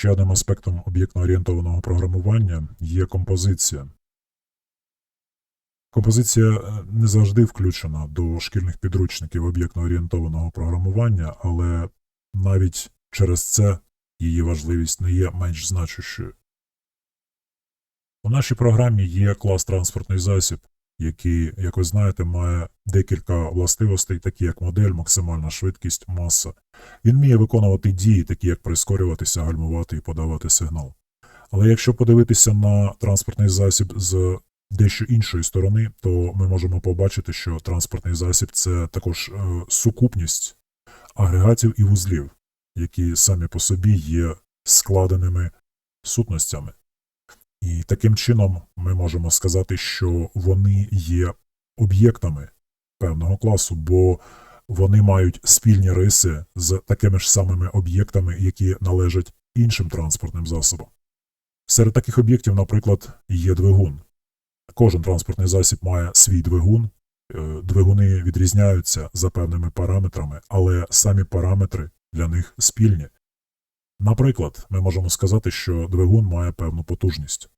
Ще одним аспектом об'єктно-орієнтованого програмування є композиція. Композиція е, не завжди включена до шкільних підручників об'єктно-орієнтованого програмування, але навіть через це її важливість не є менш значущою. У нашій програмі є клас транспортний засіб, який, як ви знаєте, має декілька властивостей, такі як модель, максимальна швидкість, маса. Він вміє виконувати дії, такі як прискорюватися, гальмувати і подавати сигнал. Але якщо подивитися на транспортний засіб з дещо іншої сторони, то ми можемо побачити, що транспортний засіб це також е, сукупність агрегатів і вузлів, які самі по собі є складеними сутностями. І таким чином ми можемо сказати, що вони є об'єктами певного класу, бо вони мають спільні риси з такими ж самими об'єктами, які належать іншим транспортним засобам. Серед таких об'єктів, наприклад, є двигун. Кожен транспортний засіб має свій двигун. Е, Двигуни відрізняються за певними параметрами, але самі параметри для них спільні. Наприклад, ми можемо сказати, що двигун має певну потужність.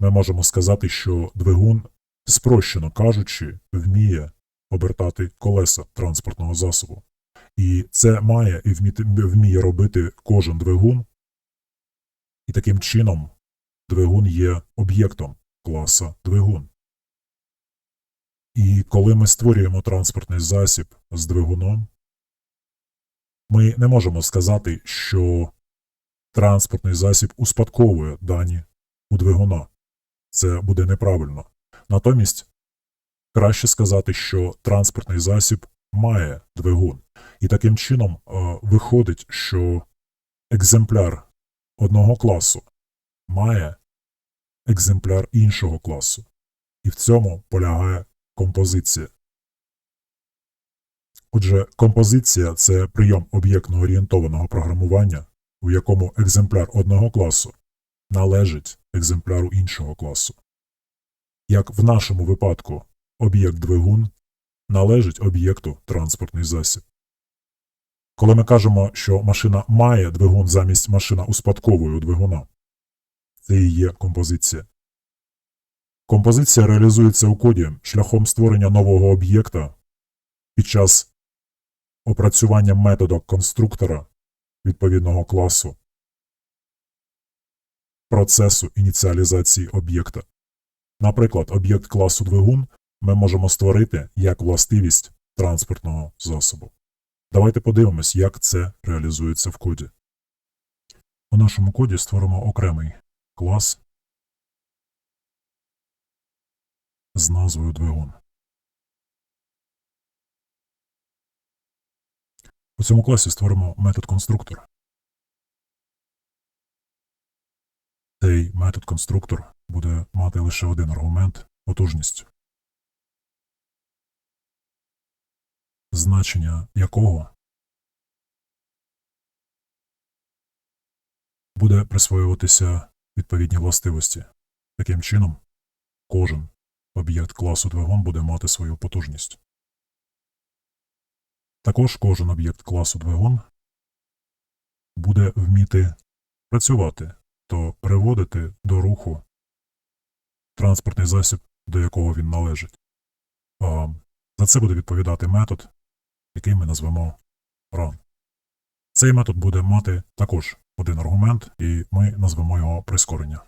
Ми можемо сказати, що двигун, спрощено кажучи, вміє обертати колеса транспортного засобу. І це має і вміє робити кожен двигун. І таким чином двигун є об'єктом класа двигун. І коли ми створюємо транспортний засіб з двигуном, ми не можемо сказати, що транспортний засіб успадковує дані у двигуна. Це буде неправильно. Натомість краще сказати, що транспортний засіб має двигун. І таким чином е, виходить, що екземпляр одного класу має екземпляр іншого класу. І в цьому полягає композиція. Отже, композиція це прийом об'єктно-орієнтованого програмування, у якому екземпляр одного класу належить екземпляру іншого класу. Як в нашому випадку об'єкт двигун належить об'єкту транспортний засіб. Коли ми кажемо, що машина має двигун замість машина успадковує двигуна, це і є композиція. Композиція реалізується у коді шляхом створення нового об'єкта під час опрацювання метода конструктора відповідного класу процесу ініціалізації об'єкта. Наприклад, об'єкт класу двигун ми можемо створити як властивість транспортного засобу. Давайте подивимось, як це реалізується в коді. У нашому коді створимо окремий клас з назвою двигун. У цьому класі створимо метод конструктор. Цей метод конструктор буде мати лише один аргумент потужність, значення якого буде присвоюватися відповідні властивості. Таким чином, кожен об'єкт класу двигун буде мати свою потужність. Також кожен об'єкт класу двигун буде вміти працювати, то приводити до руху транспортний засіб, до якого він належить. За це буде відповідати метод, який ми назвемо run. Цей метод буде мати також один аргумент, і ми назвемо його прискорення.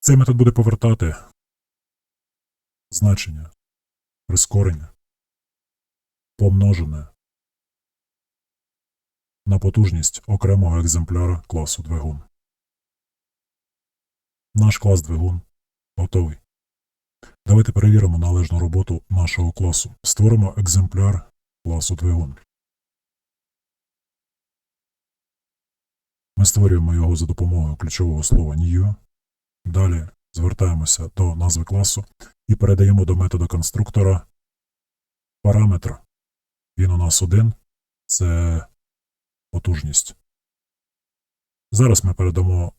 Цей метод буде повертати значення прискорення помножене на потужність окремого екземпляра класу двигун. Наш клас двигун готовий. Давайте перевіримо належну роботу нашого класу. Створимо екземпляр класу двигун. Ми створюємо його за допомогою ключового слова new. Далі звертаємося до назви класу і передаємо до метода конструктора параметр. Він у нас один це потужність. Зараз ми передамо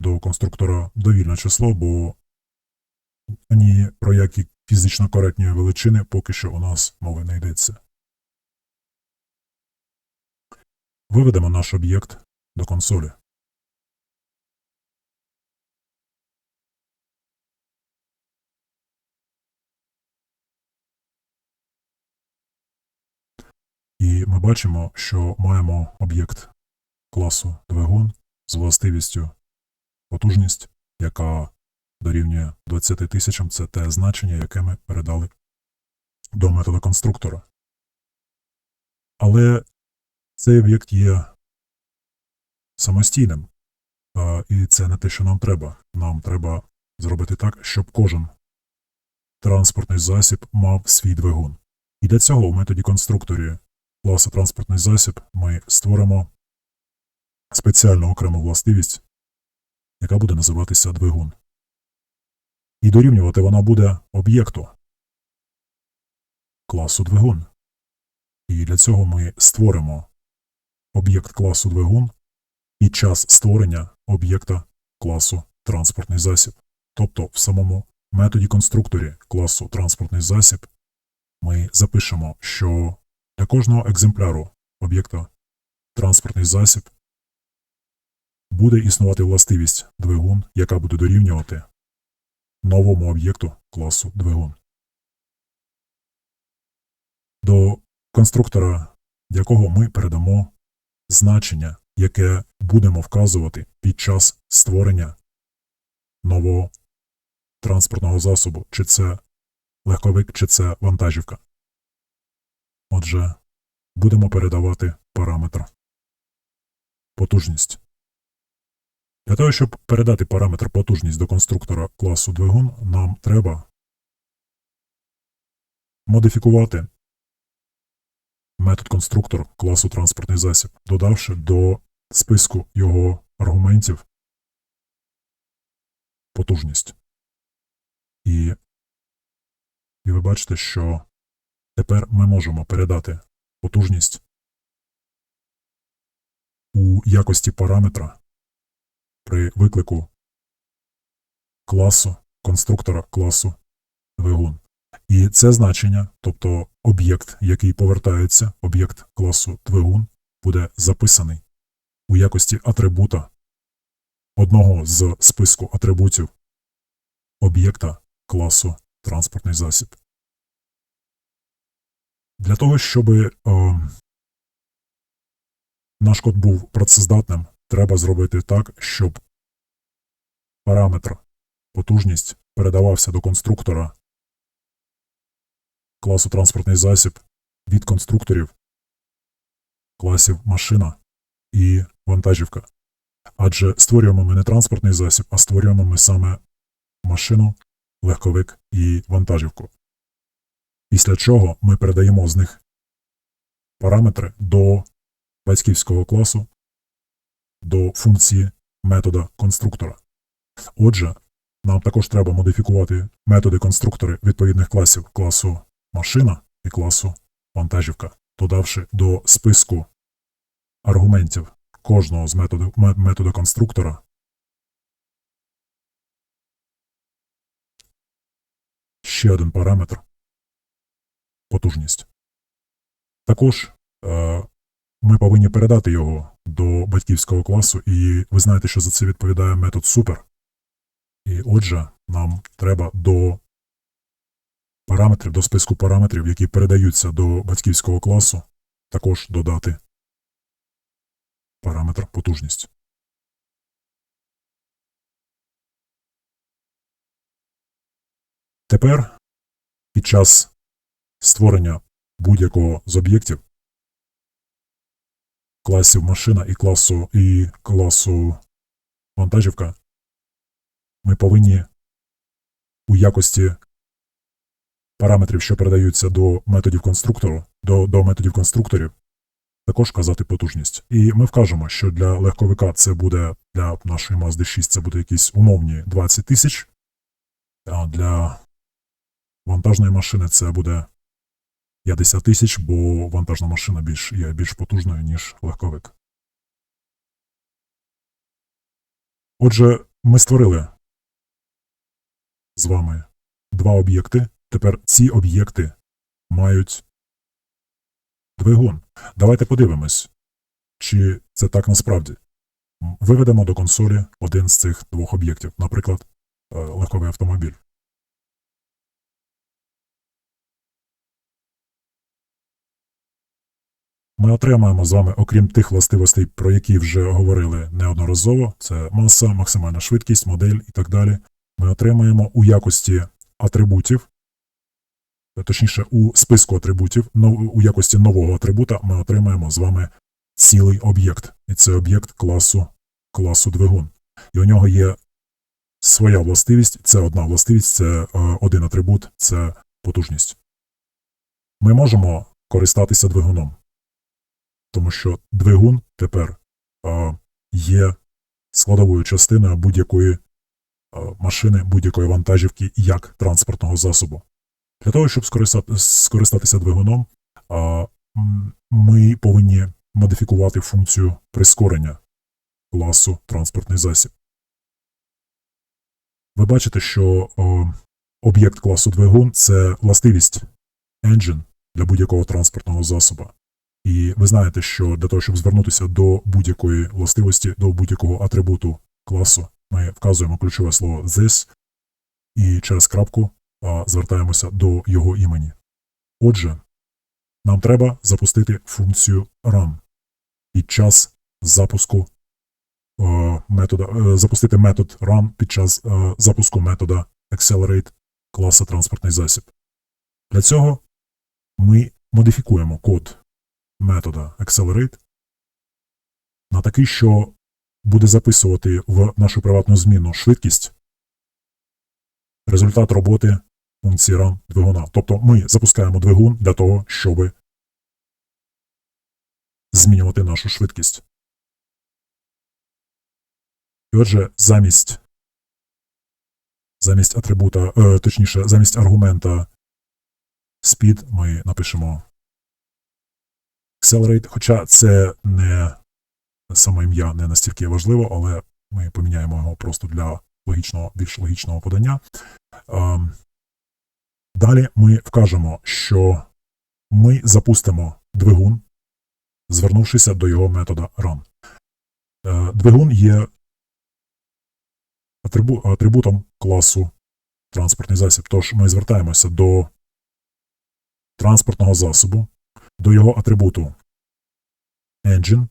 до конструктора довільне число, бо ні про які фізично коректні величини поки що у нас мови не йдеться. виведемо наш об'єкт до консолі. І ми бачимо, що маємо об'єкт класу двигун з властивістю потужність, яка дорівнює 20 тисячам. Це те значення, яке ми передали до методу конструктора. Але цей об'єкт є самостійним, і це не те, що нам треба. Нам треба зробити так, щоб кожен транспортний засіб мав свій двигун. І для цього у методі конструкторі класу транспортний засіб ми створимо спеціальну окрему властивість, яка буде називатися двигун. І дорівнювати вона буде об'єкту класу двигун. І для цього ми створимо об'єкт класу двигун під час створення об'єкта класу транспортний засіб. Тобто в самому методі конструкторі класу транспортний засіб ми запишемо, що для кожного екземпляру об'єкта транспортний засіб буде існувати властивість двигун, яка буде дорівнювати новому об'єкту класу двигун. До конструктора, якого ми передамо значення, яке будемо вказувати під час створення нового транспортного засобу, чи це легковик, чи це вантажівка. Отже, будемо передавати параметр потужність. Для того, щоб передати параметр потужність до конструктора класу двигун, нам треба модифікувати метод конструктор класу транспортний засіб, додавши до списку його аргументів потужність. І, і ви бачите, що тепер ми можемо передати потужність у якості параметра при виклику класу конструктора класу двигун. І це значення, тобто об'єкт, який повертається, об'єкт класу двигун, буде записаний у якості атрибута одного з списку атрибутів об'єкта класу транспортний засіб. Для того, щоб е, наш код був працездатним, треба зробити так, щоб параметр потужність передавався до конструктора класу транспортний засіб від конструкторів класів машина і вантажівка. Адже створюємо ми не транспортний засіб, а створюємо ми саме машину, легковик і вантажівку. Після чого ми передаємо з них параметри до батьківського класу, до функції метода конструктора. Отже, нам також треба модифікувати методи конструктори відповідних класів класу машина і класу вантажівка, додавши до списку аргументів кожного з методу, методу конструктора ще один параметр потужність. Також е, ми повинні передати його до батьківського класу, і ви знаєте, що за це відповідає метод супер. І отже, нам треба до параметрів, до списку параметрів, які передаються до батьківського класу, також додати параметр потужність. Тепер під час створення будь-якого з об'єктів класів машина і класу і класу вантажівка ми повинні у якості параметрів, що передаються до методів конструктору, до, до методів конструкторів, також казати потужність. І ми вкажемо, що для легковика це буде для нашої Mazda 6 це буде якісь умовні 20 тисяч, а для вантажної машини це буде 50 тисяч, бо вантажна машина більш, є більш потужною, ніж легковик. Отже, ми створили з вами два об'єкти. Тепер ці об'єкти мають двигун. Давайте подивимось, чи це так насправді. Виведемо до консолі один з цих двох об'єктів, наприклад, е, легковий автомобіль. Ми отримаємо з вами, окрім тих властивостей, про які вже говорили неодноразово, це маса, максимальна швидкість, модель і так далі. Ми отримаємо у якості атрибутів, точніше, у списку атрибутів, у якості нового атрибута ми отримаємо з вами цілий об'єкт. І це об'єкт класу, класу двигун. І у нього є своя властивість, це одна властивість, це е, один атрибут, це потужність. Ми можемо користатися двигуном тому що двигун тепер е, є складовою частиною будь-якої машини, будь-якої вантажівки як транспортного засобу. Для того, щоб скористатися двигуном, м, ми повинні модифікувати функцію прискорення класу транспортний засіб. Ви бачите, що об'єкт класу двигун це властивість engine для будь-якого транспортного засобу. І ви знаєте, що для того, щоб звернутися до будь-якої властивості, до будь-якого атрибуту класу, ми вказуємо ключове слово this і через крапку звертаємося до його імені. Отже, нам треба запустити функцію run під час запуску е, метода, е, запустити метод run під час е, запуску метода accelerate класа транспортний засіб. Для цього ми модифікуємо код метода accelerate на такий, що буде записувати в нашу приватну зміну швидкість результат роботи функції run двигуна. Тобто ми запускаємо двигун для того, щоб змінювати нашу швидкість. І отже, замість замість атрибута, е, точніше, замість аргумента speed ми напишемо Accelerate, хоча це не саме ім'я не настільки важливо, але ми поміняємо його просто для логічного, більш логічного подання. Ем, Далі ми вкажемо, що ми запустимо двигун, звернувшися до його метода run. Е, Двигун є атрибутом класу транспортний засіб. Тож ми звертаємося до транспортного засобу, до його атрибуту engine.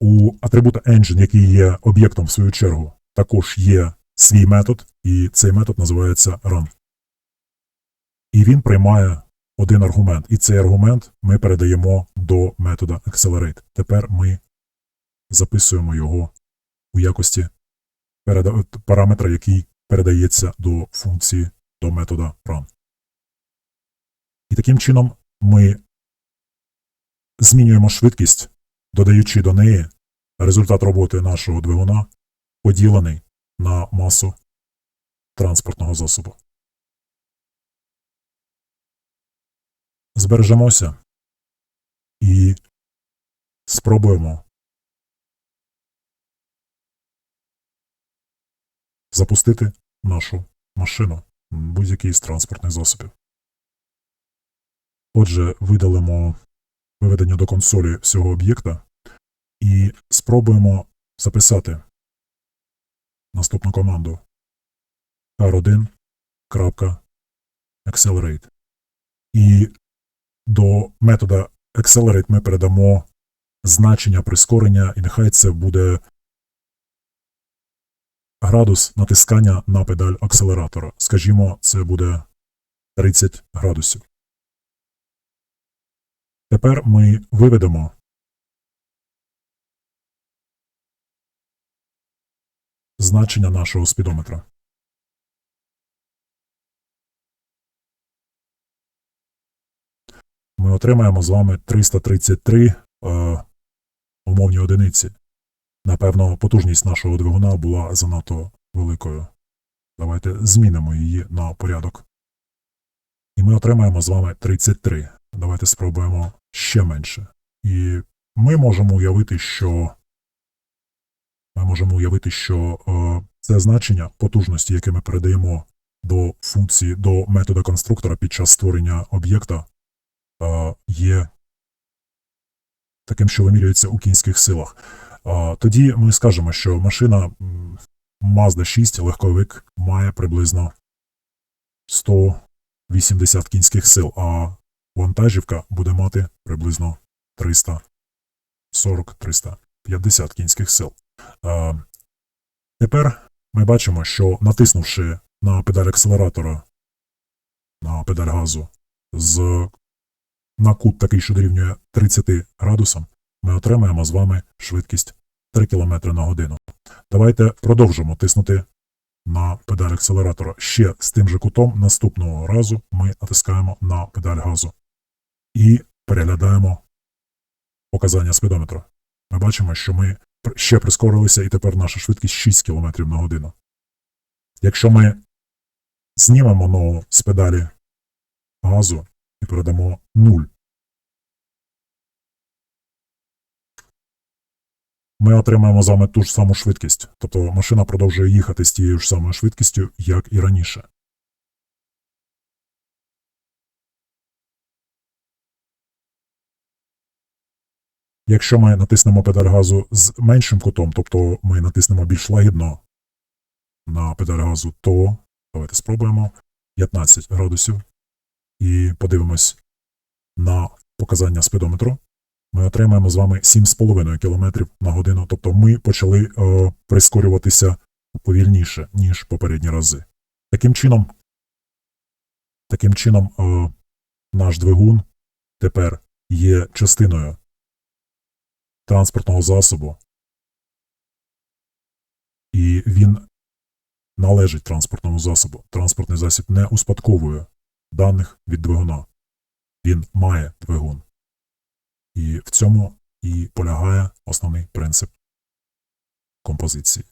У атрибута engine, який є об'єктом в свою чергу, також є свій метод, і цей метод називається run. І він приймає один аргумент. І цей аргумент ми передаємо до метода accelerate. Тепер ми записуємо його у якості параметра, який передається до функції до метода run. І таким чином ми змінюємо швидкість, додаючи до неї результат роботи нашого двигуна, поділений на масу транспортного засобу. Збережемося і спробуємо запустити нашу машину, будь-який з транспортних засобів. Отже, видалимо виведення до консолі всього об'єкта і спробуємо записати наступну команду r1.accelerate. І до метода accelerate ми передамо значення прискорення, і нехай це буде градус натискання на педаль акселератора. Скажімо, це буде 30 градусів. Тепер ми виведемо значення нашого спідометра. Ми отримаємо з вами 333 е, умовні одиниці. Напевно, потужність нашого двигуна була занадто великою. Давайте змінимо її на порядок. І ми отримаємо з вами 33. Давайте спробуємо ще менше. І ми можемо уявити, що ми можемо уявити, що е, це значення потужності, яке ми передаємо до функції, до метода конструктора під час створення об'єкта, е, є таким, що вимірюється у кінських силах, а, тоді ми скажемо, що машина Mazda 6 легковик має приблизно 180 кінських сил, а вантажівка буде мати приблизно 340-350 кінських сил. А, тепер ми бачимо, що натиснувши на педаль акселератора, на педаль газу з на кут такий, що дорівнює 30 градусам, ми отримаємо з вами швидкість 3 км на годину. Давайте продовжимо тиснути на педаль акселератора. Ще з тим же кутом наступного разу ми натискаємо на педаль газу і переглядаємо показання спідометра. Ми бачимо, що ми ще прискорилися, і тепер наша швидкість 6 км на годину. Якщо ми знімемо ногу з педалі газу і передамо 0, ми отримаємо з вами ту ж саму швидкість. Тобто машина продовжує їхати з тією ж самою швидкістю, як і раніше. Якщо ми натиснемо педаль газу з меншим кутом, тобто ми натиснемо більш лагідно на педаль газу, то давайте спробуємо 15 градусів і подивимось на показання спідометру. Ми отримаємо з вами 7,5 км на годину, тобто ми почали е, прискорюватися повільніше, ніж попередні рази. Таким чином, таким чином е, наш двигун тепер є частиною транспортного засобу, і він належить транспортному засобу. Транспортний засіб не успадковує даних від двигуна. Він має двигун. І в цьому і полягає основний принцип композиції.